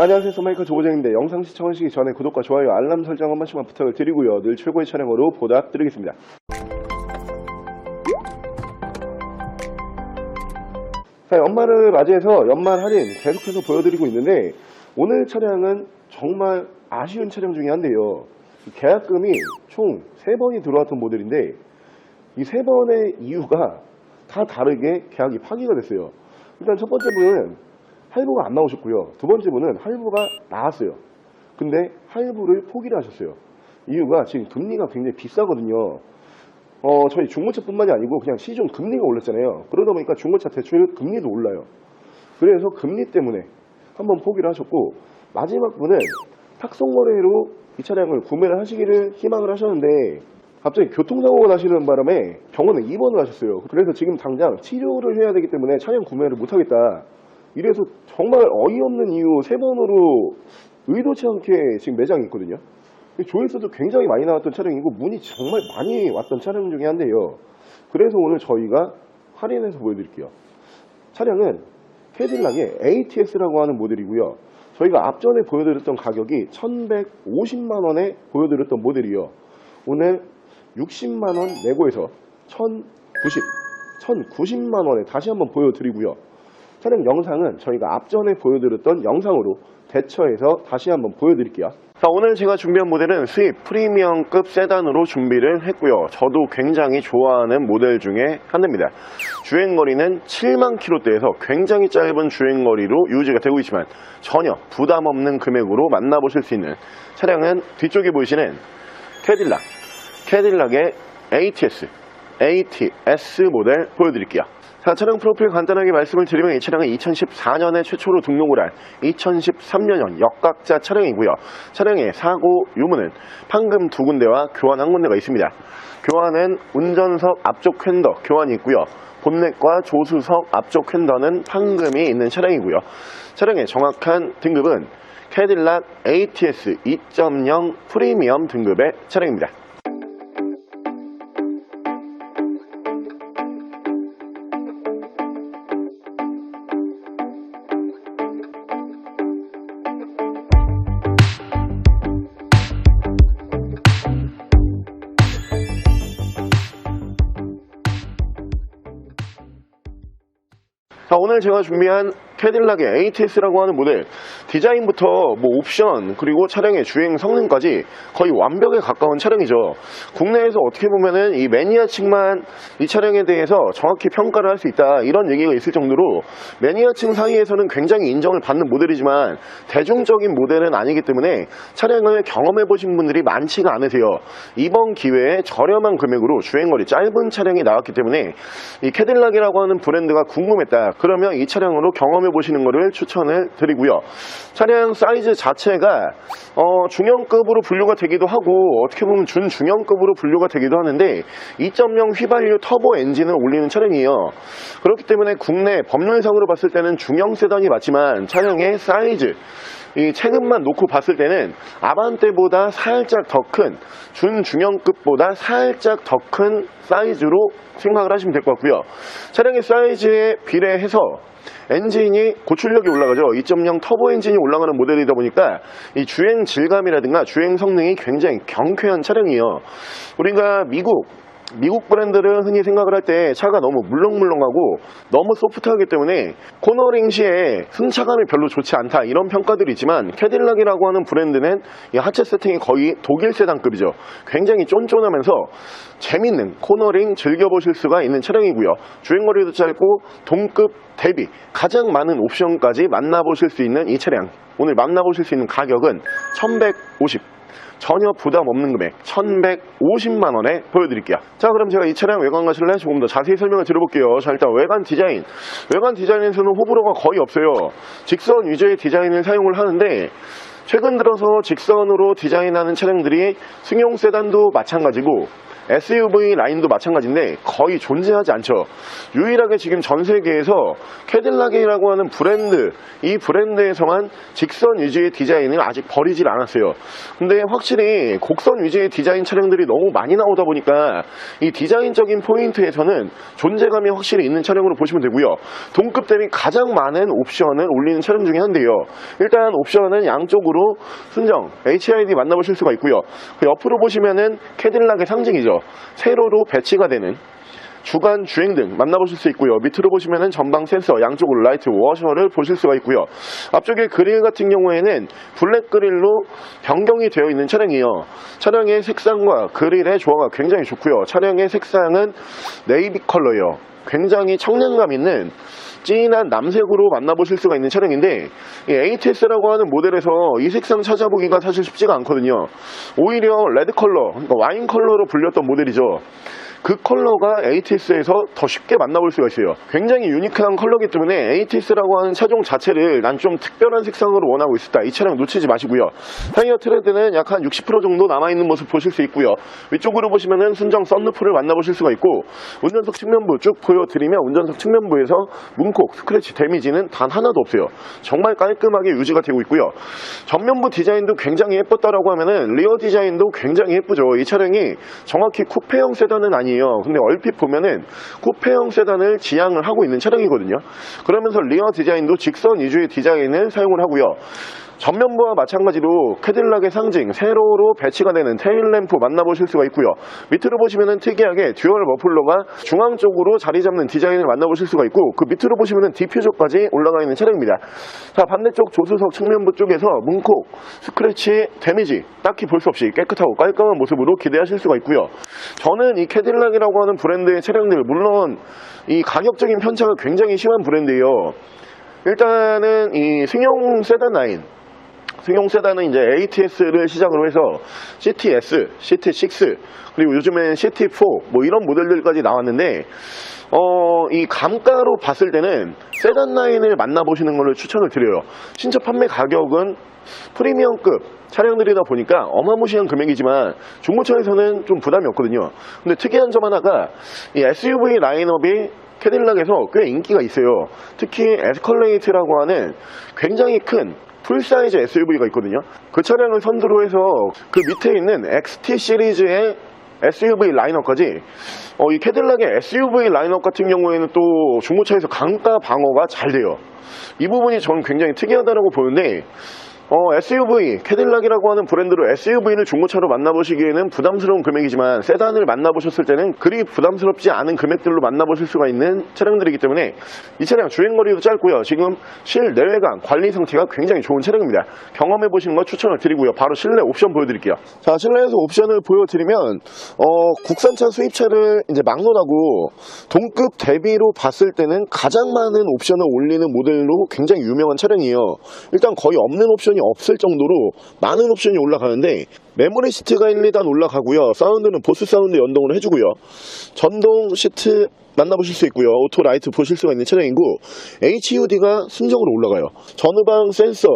안녕하세요. 소마이커 조보정인데 영상 시청하시기 전에 구독과 좋아요 알람 설정 한 번씩만 부탁을 드리고요. 늘 최고의 촬영으로 보답드리겠습니다. 자 연말을 맞이해서 연말 할인 계속해서 보여드리고 있는데 오늘 차량은 정말 아쉬운 차량 중에 한데요. 계약금이 총 3번이 들어왔던 모델인데 이세 번의 이유가 다 다르게 계약이 파기가 됐어요. 일단 첫 번째 분은 할부가 안 나오셨고요. 두 번째 분은 할부가 나왔어요. 근데 할부를 포기를 하셨어요. 이유가 지금 금리가 굉장히 비싸거든요. 어, 저희 중고차뿐만이 아니고 그냥 시중 금리가 올랐잖아요. 그러다 보니까 중고차 대출 금리도 올라요. 그래서 금리 때문에 한번 포기를 하셨고 마지막 분은 탁송거래로 이 차량을 구매를 하시기를 희망을 하셨는데 갑자기 교통사고가 나시는 바람에 병원에 입원을 하셨어요. 그래서 지금 당장 치료를 해야 되기 때문에 차량 구매를 못하겠다. 이래서 정말 어이없는 이유 세 번으로 의도치 않게 지금 매장이 있거든요. 조회수도 굉장히 많이 나왔던 차량이고 문이 정말 많이 왔던 차량 중에 한데요. 그래서 오늘 저희가 할인해서 보여드릴게요. 차량은 캐딜락의 ATS라고 하는 모델이고요. 저희가 앞전에 보여드렸던 가격이 1150만 원에 보여드렸던 모델이요. 오늘 60만 원 내고해서 1090, 1090만 원에 다시 한번 보여드리고요. 차량 영상은 저희가 앞전에 보여드렸던 영상으로 대처해서 다시 한번 보여드릴게요. 자, 오늘 제가 준비한 모델은 수입 프리미엄급 세단으로 준비를 했고요. 저도 굉장히 좋아하는 모델 중에 하나입니다. 주행거리는 7만 킬로대에서 굉장히 짧은 주행거리로 유지가 되고 있지만 전혀 부담 없는 금액으로 만나보실 수 있는 차량은 뒤쪽에 보이시는 캐딜락, 캐딜락의 ATS, ATS 모델 보여드릴게요. 자, 차량 프로필 간단하게 말씀을 드리면 이 차량은 2014년에 최초로 등록을 한 2013년형 역각자 차량이고요. 차량의 사고 유무는 판금 두 군데와 교환 한 군데가 있습니다. 교환은 운전석 앞쪽 휀더 교환이 있고요. 본넷과 조수석 앞쪽 휀더는 판금이 있는 차량이고요. 차량의 정확한 등급은 캐딜락 ATS 2.0 프리미엄 등급의 차량입니다. 자, 오늘 제가 준비한 캐딜락의 ATS라고 하는 모델 디자인부터 뭐 옵션 그리고 차량의 주행 성능까지 거의 완벽에 가까운 차량이죠. 국내에서 어떻게 보면은 이 매니아층만 이 차량에 대해서 정확히 평가를 할 수 있다 이런 얘기가 있을 정도로 매니아층 사이에서는 굉장히 인정을 받는 모델이지만 대중적인 모델은 아니기 때문에 차량을 경험해 보신 분들이 많지가 않으세요. 이번 기회에 저렴한 금액으로 주행거리 짧은 차량이 나왔기 때문에 이 캐딜락이라고 하는 브랜드가 궁금했다. 그러면 이 차량으로 경험해 보시는 것을 추천을 드리고요. 차량 사이즈 자체가 어, 중형급으로 분류가 되기도 하고 어떻게 보면 준중형급으로 분류가 되기도 하는데 2.0 휘발유 터보 엔진을 올리는 차량이에요. 그렇기 때문에 국내 법률상으로 봤을 때는 중형 세단이 맞지만 차량의 사이즈 이 체급만 놓고 봤을 때는 아반떼보다 살짝 더 큰 준중형급보다 살짝 더큰 사이즈로 생각을 하시면 될 것 같고요. 차량의 사이즈에 비례해서 엔진이 고출력이 올라가죠. 2.0 터보 엔진이 올라가는 모델이다 보니까 이 주행 질감이라든가 주행 성능이 굉장히 경쾌한 차량이에요. 우리가 미국 미국 브랜드를 흔히 생각을 할 때 차가 너무 물렁물렁하고 너무 소프트하기 때문에 코너링 시에 승차감이 별로 좋지 않다 이런 평가들이 있지만 캐딜락이라고 하는 브랜드는 이 하체 세팅이 거의 독일 세단급이죠. 굉장히 쫀쫀하면서 재밌는 코너링 즐겨보실 수가 있는 차량이고요. 주행거리도 짧고 동급 대비 가장 많은 옵션까지 만나보실 수 있는 이 차량 오늘 만나보실 수 있는 가격은 1150 전혀 부담 없는 금액 1150만 원에 보여드릴게요. 자 그럼 제가 이 차량 외관 가실래? 조금 더 자세히 설명을 드려볼게요. 자 일단 외관 디자인. 외관 디자인에서는 호불호가 거의 없어요. 직선 위주의 디자인을 사용을 하는데 최근 들어서 직선으로 디자인하는 차량들이 승용 세단도 마찬가지고 SUV 라인도 마찬가지인데 거의 존재하지 않죠. 유일하게 지금 전 세계에서 캐딜락이라고 하는 브랜드, 이 브랜드에서만 직선 위주의 디자인을 아직 버리질 않았어요. 근데 확실히 곡선 위주의 디자인 차량들이 너무 많이 나오다 보니까 이 디자인적인 포인트에서는 존재감이 확실히 있는 차량으로 보시면 되고요. 동급 대비 가장 많은 옵션을 올리는 차량 중에 한데요. 일단 옵션은 양쪽으로 순정 HID 만나보실 수가 있고요. 그 옆으로 보시면은 캐딜락의 상징이죠. 세로로 배치가 되는 주간 주행 등 만나보실 수 있고요. 밑으로 보시면은 전방 센서, 양쪽으로 라이트 워셔를 보실 수가 있고요. 앞쪽에 그릴 같은 경우에는 블랙 그릴로 변경이 되어 있는 차량이에요. 차량의 색상과 그릴의 조화가 굉장히 좋고요. 차량의 색상은 네이비 컬러예요. 굉장히 청량감 있는 진한 남색으로 만나보실 수가 있는 차량인데 이 ATS라고 하는 모델에서 이 색상 찾아보기가 사실 쉽지가 않거든요. 오히려 레드 컬러, 그러니까 와인 컬러로 불렸던 모델이죠. 그 컬러가 ATS에서 더 쉽게 만나볼 수가 있어요. 굉장히 유니크한 컬러기 때문에 ATS라고 하는 차종 자체를 난 좀 특별한 색상으로 원하고 있었다. 이 차량 놓치지 마시고요. 타이어 트레드는 약 한 60% 정도 남아있는 모습 보실 수 있고요. 위쪽으로 보시면은 순정 썬루프를 만나보실 수가 있고 운전석 측면부 쭉 보여드리면 운전석 측면부에서 문콕, 스크래치, 데미지는 단 하나도 없어요. 정말 깔끔하게 유지가 되고 있고요. 전면부 디자인도 굉장히 예뻤다라고 하면은 리어 디자인도 굉장히 예쁘죠. 이 차량이 정확히 쿠페형 세단은 아니 에요. 근데 얼핏 보면은 쿠페형 세단을 지향을 하고 있는 차량이거든요. 그러면서 리어 디자인도 직선 위주의 디자인을 사용을 하고요. 전면부와 마찬가지로 캐딜락의 상징 세로로 배치가 되는 테일램프 만나보실 수가 있고요. 밑으로 보시면은 특이하게 듀얼 머플러가 중앙 쪽으로 자리 잡는 디자인을 만나보실 수가 있고 그 밑으로 보시면은 디퓨저까지 올라가 있는 차량입니다. 자 반대쪽 조수석 측면부 쪽에서 문콕, 스크래치, 데미지 딱히 볼 수 없이 깨끗하고 깔끔한 모습으로 기대하실 수가 있고요. 저는 이 캐딜락이라고 하는 브랜드의 차량들 물론 이 가격적인 편차가 굉장히 심한 브랜드예요. 일단은 이 승용 세단 라인 승용 세단은 이제 ATS를 시작으로 해서 CTS, CT6 그리고 요즘엔 CT4 뭐 이런 모델들까지 나왔는데 어, 이 감가로 봤을 때는 세단 라인을 만나보시는 것을 추천을 드려요. 신차 판매 가격은 프리미엄급 차량들이다 보니까 어마무시한 금액이지만 중고차에서는 좀 부담이 없거든요. 근데 특이한 점 하나가 이 SUV 라인업이 캐딜락에서 꽤 인기가 있어요. 특히 에스컬레이트라고 하는 굉장히 큰 풀사이즈 SUV가 있거든요. 그 차량을 선두로 해서 그 밑에 있는 XT 시리즈의 SUV 라인업까지 어, 이 캐딜락의 SUV 라인업 같은 경우에는 또 중고차에서 강가 방어가 잘 돼요. 이 부분이 저는 굉장히 특이하다고 보는데 어, SUV, 캐딜락이라고 하는 브랜드로 SUV를 중고차로 만나보시기에는 부담스러운 금액이지만 세단을 만나보셨을 때는 그리 부담스럽지 않은 금액들로 만나보실 수가 있는 차량들이기 때문에 이 차량 주행거리도 짧고요. 지금 실내외관 관리 상태가 굉장히 좋은 차량입니다. 경험해 보시는 거 추천을 드리고요. 바로 실내 옵션 보여드릴게요. 자, 실내에서 옵션을 보여드리면 어, 국산차 수입차를 이제 막론하고 동급 대비로 봤을 때는 가장 많은 옵션을 올리는 모델로 굉장히 유명한 차량이에요. 일단 거의 없는 옵션이 없을 정도로 많은 옵션이 올라가는데 메모리 시트가 1, 2단 올라가고요. 사운드는 보스 사운드 연동을 해주고요. 전동 시트 만나보실 수 있고요. 오토 라이트 보실 수가 있는 차량이고 HUD가 순정으로 올라가요. 전후방 센서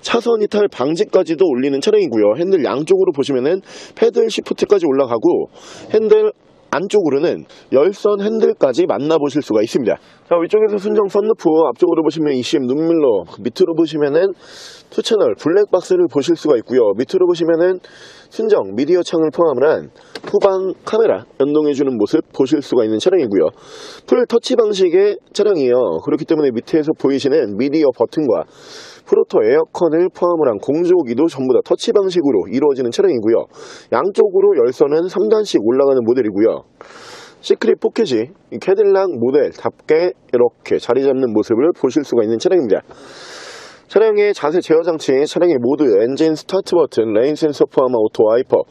차선 이탈 방지까지도 올리는 차량이고요. 핸들 양쪽으로 보시면은 패들 시프트까지 올라가고 핸들 안쪽으로는 열선 핸들까지 만나보실 수가 있습니다. 자, 위쪽에서 순정 썬루프, 앞쪽으로 보시면 ECM 눈밀러, 밑으로 보시면은 투 채널 블랙박스를 보실 수가 있고요. 밑으로 보시면은 순정 미디어 창을 포함을 한 후방 카메라 연동해주는 모습 보실 수가 있는 차량이고요. 풀 터치 방식의 차량이에요. 그렇기 때문에 밑에서 보이시는 미디어 버튼과 프로토 에어컨을 포함을 한 공조기도 전부 다 터치 방식으로 이루어지는 차량이고요. 양쪽으로 열선은 3단씩 올라가는 모델이고요. 시크릿 포켓이 이 캐딜락 모델답게 이렇게 자리 잡는 모습을 보실 수가 있는 차량입니다. 차량의 자세 제어 장치, 차량의 모드, 엔진 스타트 버튼, 레인 센서 포함한 오토 와이퍼,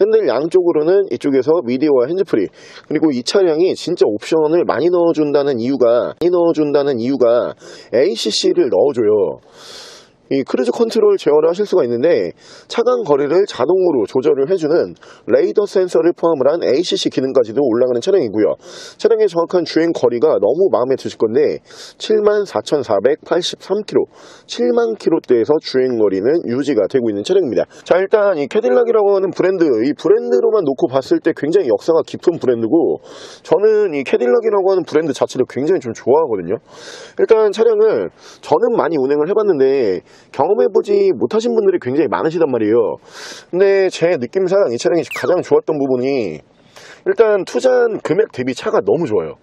핸들 양쪽으로는 이쪽에서 미디어와 핸즈프리, 그리고 이 차량이 진짜 옵션을 많이 넣어준다는 이유가, 많이 넣어준다는 이유가 ACC를 넣어줘요. 이 크루즈 컨트롤 제어를 하실 수가 있는데 차간 거리를 자동으로 조절을 해주는 레이더 센서를 포함을 한 ACC 기능까지도 올라가는 차량이고요. 차량의 정확한 주행 거리가 너무 마음에 드실 건데 74,483km, 7만 km대에서 주행 거리는 유지가 되고 있는 차량입니다. 자 일단 이 캐딜락이라고 하는 브랜드, 이 브랜드로만 놓고 봤을 때 굉장히 역사가 깊은 브랜드고 저는 이 캐딜락이라고 하는 브랜드 자체를 굉장히 좀 좋아하거든요. 일단 차량을 저는 많이 운행을 해봤는데 경험해보지 못하신 분들이 굉장히 많으시단 말이에요. 근데 제 느낌상 이 차량이 가장 좋았던 부분이 일단 투자한 금액 대비 차가 너무 좋아요.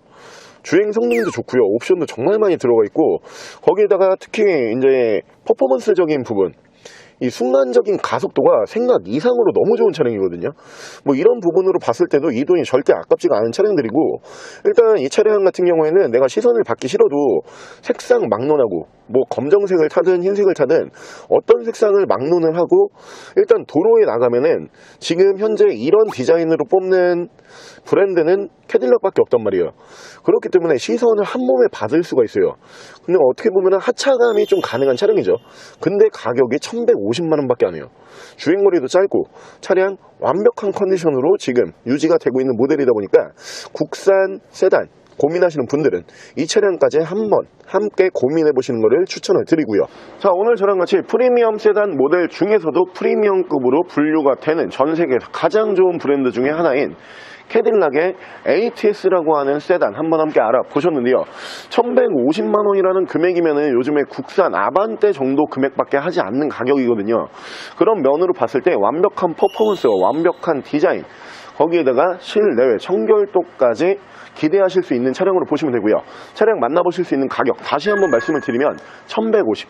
주행 성능도 좋고요. 옵션도 정말 많이 들어가 있고 거기에다가 특히 이제 퍼포먼스적인 부분 이 순간적인 가속도가 생각 이상으로 너무 좋은 차량이거든요. 뭐 이런 부분으로 봤을 때도 이 돈이 절대 아깝지가 않은 차량들이고 일단 이 차량 같은 경우에는 내가 시선을 받기 싫어도 색상 막론하고 뭐 검정색을 타든 흰색을 타든 어떤 색상을 막론을 하고 일단 도로에 나가면은 지금 현재 이런 디자인으로 뽑는 브랜드는 캐딜락밖에 없단 말이에요. 그렇기 때문에 시선을 한 몸에 받을 수가 있어요. 근데 어떻게 보면 하차감이 좀 가능한 차량이죠. 근데 가격이 1,150만 원밖에 안 해요. 주행거리도 짧고 차량 완벽한 컨디션으로 지금 유지가 되고 있는 모델이다 보니까 국산 세단 고민하시는 분들은 이 차량까지 한번 함께 고민해 보시는 것을 추천을 드리고요. 자, 오늘 저랑 같이 프리미엄 세단 모델 중에서도 프리미엄급으로 분류가 되는 전 세계에서 가장 좋은 브랜드 중에 하나인 캐딜락의 ATS라고 하는 세단 한번 함께 알아보셨는데요. 1150만 원이라는 금액이면은 요즘에 국산 아반떼 정도 금액밖에 하지 않는 가격이거든요. 그런 면으로 봤을 때 완벽한 퍼포먼스와 완벽한 디자인 거기에다가 실내외 청결도까지 기대하실 수 있는 차량으로 보시면 되고요. 차량 만나보실 수 있는 가격 다시 한번 말씀을 드리면 1150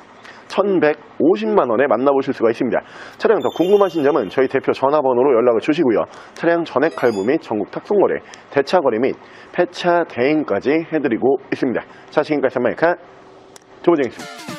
1150만 원에 만나보실 수가 있습니다. 차량 더 궁금하신 점은 저희 대표 전화번호로 연락을 주시고요. 차량 전액 할부 및 전국 탁송거래, 대차거래 및 폐차 대행까지 해드리고 있습니다. 자, 지금까지 삼마이카 조보정이었습니다.